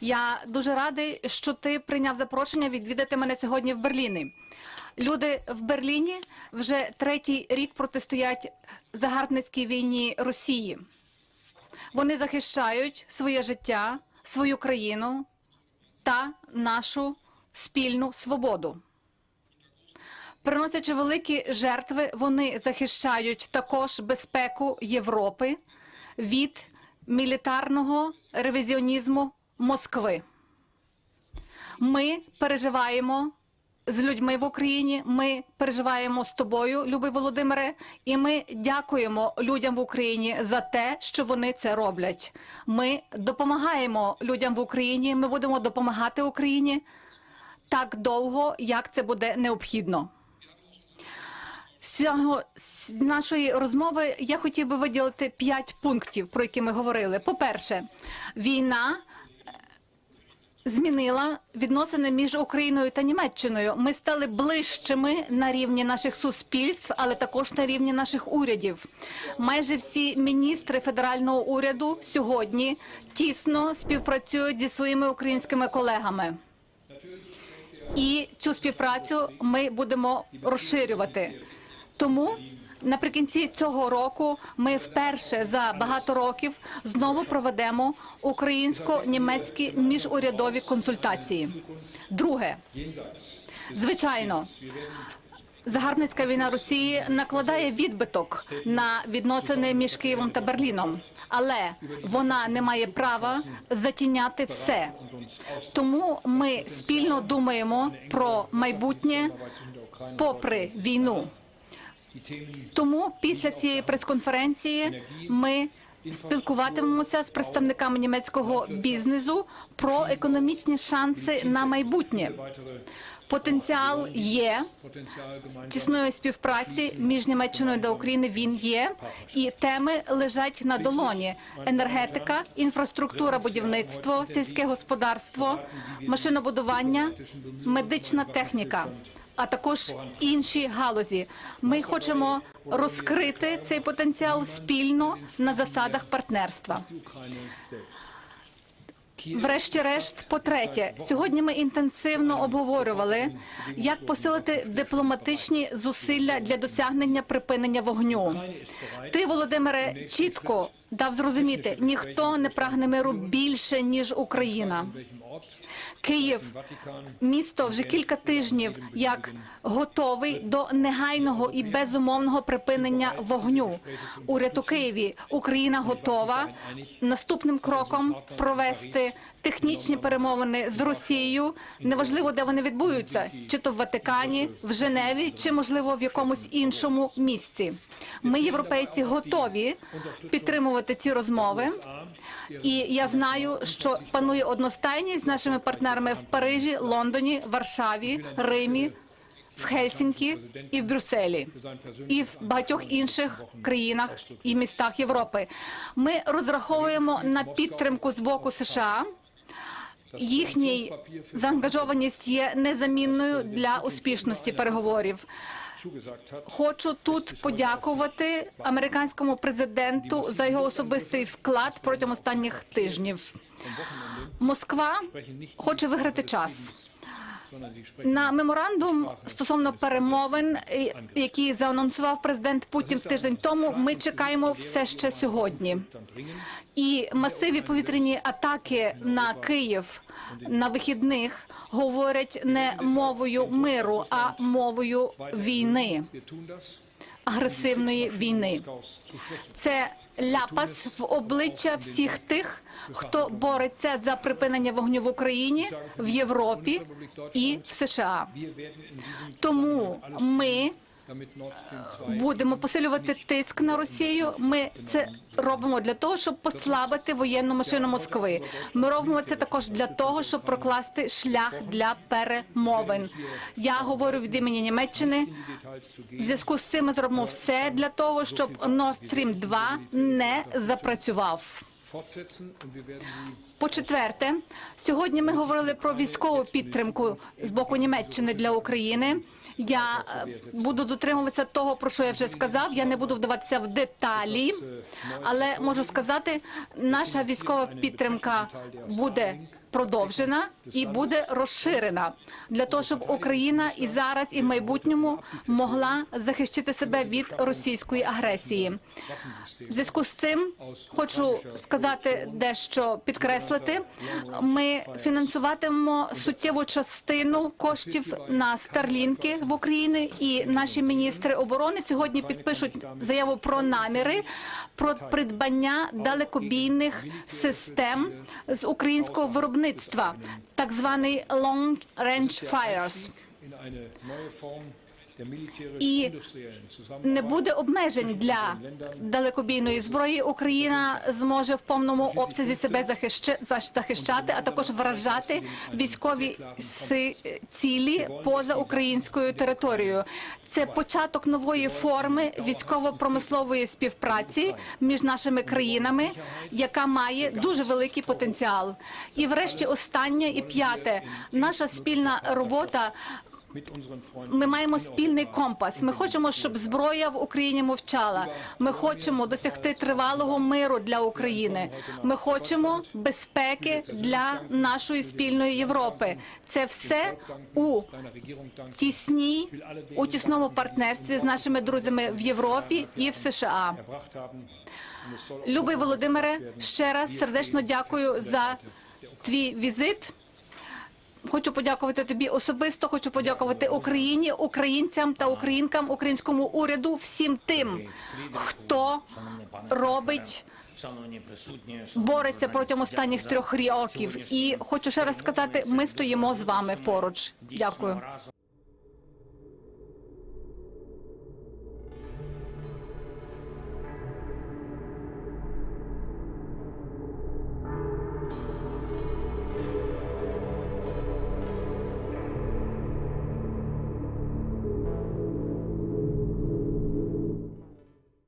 Я дуже радий, що ти прийняв запрошення відвідати мене сьогодні в Берліні. Люди в Берліні вже третій рік протистоять загарбницькій війні Росії. Вони захищають своє життя, свою країну та нашу спільну свободу. Приносячи великі жертви, вони захищають також безпеку Європи від мілітарного ревізіонізму Москви. Ми переживаємо з людьми в Україні. Ми переживаємо з тобою, любий Володимире, і ми дякуємо людям в Україні за те, що вони це роблять. Ми допомагаємо людям в Україні. Ми будемо допомагати Україні так довго, як це буде необхідно. З нашої розмови я хотів би виділити п'ять пунктів, про які ми говорили. По-перше, війна е, змінила відносини між Україною та Німеччиною. Ми стали ближчими на рівні наших суспільств, але також на рівні наших урядів. Майже всі міністри федерального уряду сьогодні тісно співпрацюють зі своїми українськими колегами. І цю співпрацю ми будемо розширювати. Тому наприкінці цього року ми вперше за багато років знову проведемо українсько-німецькі міжурядові консультації. Друге, звичайно. Загарбницька війна Росії накладає відбиток на відносини між Києвом та Берліном, але вона не має права затіняти все. Тому ми спільно думаємо про майбутнє попри війну. Тому після цієї прес-конференції ми спілкуватимемося з представниками німецького бізнесу про економічні шанси на майбутнє. Потенціал є тісної співпраці між Німеччиною та Україною. Він є, і теми лежать на долоні: енергетика, інфраструктура, будівництво, сільське господарство, машинобудування, медична техніка. А також інші галузі. Ми хочемо розкрити цей потенціал спільно на засадах партнерства. Врешті-решт, по-третє, сьогодні ми інтенсивно обговорювали, як посилити дипломатичні зусилля для досягнення припинення вогню. Ти, Володимире, чітко дав зрозуміти, ніхто не прагне миру більше ніж Україна. Київ місто вже кілька тижнів як готовий до негайного і безумовного припинення вогню. Уряд у Києві Україна готова наступним кроком провести технічні перемовини з Росією. Неважливо, де вони відбудуться, чи то в Ватикані, в Женеві, чи можливо в якомусь іншому місці. Ми, європейці, готові підтримувати ці розмови. І я знаю, що панує одностайність з нашими партнерами в Парижі, Лондоні, Варшаві, Римі, в Хельсінкі і в Брюсселі, і в багатьох інших країнах і містах Європи. Ми розраховуємо на підтримку з боку США. Їхній заангажованість є незамінною для успішності переговорів. Хочу тут подякувати американському президенту за його особистий вклад протягом останніх тижнів. Москва хоче виграти час. На меморандум стосовно перемовин, які заанонсував президент Путін тиждень тому. Ми чекаємо все ще сьогодні. І масиві повітряні атаки на Київ на вихідних говорять не мовою миру, а мовою війни, агресивної війни. Це ляпас в обличчя всіх тих, хто бореться за припинення вогню в Україні, в Європі і в США. Тому ми будемо посилювати тиск на Росію. Ми це робимо для того, щоб послабити воєнну машину Москви. Ми робимо це також для того, щоб прокласти шлях для перемовин. Я говорю від імені Німеччини. В зв'язку з цим ми зробимо все для того, щоб Nord Stream 2 не запрацював. По четверте, сьогодні ми говорили про військову підтримку з боку Німеччини для України. Я е, буду дотримуватися того, про що я вже сказав. Я не буду вдаватися в деталі, але можу сказати, наша військова підтримка буде продовжена і буде розширена для того, щоб Україна і зараз, і в майбутньому могла захистити себе від російської агресії. В зв'язку з цим хочу сказати дещо підкреслити. Ми фінансуватимемо суттєву частину коштів на старлінки в Україні, і наші міністри оборони сьогодні підпишуть заяву про наміри про придбання далекобійних систем з українського виробництва, так званий Long Range Fires. І Не буде обмежень для далекобійної зброї. Україна зможе в повному обсязі себе захища- захищати, а також вражати військові цілі поза українською територією. Це початок нової форми військово-промислової співпраці між нашими країнами, яка має дуже великий потенціал. І, врешті, останнє і п'яте, наша спільна робота ми маємо спільний компас. Ми хочемо, щоб зброя в Україні мовчала. Ми хочемо досягти тривалого миру для України. Ми хочемо безпеки для нашої спільної Європи. Це все у тісній, у тісному партнерстві з нашими друзями в Європі і в США. Любий Володимире, ще раз сердечно дякую за твій візит. Хочу подякувати тобі особисто. Хочу подякувати Україні, українцям та українкам, українському уряду, всім тим, хто робить, бореться протягом останніх трьох років. І хочу ще раз сказати: ми стоїмо з вами поруч. Дякую.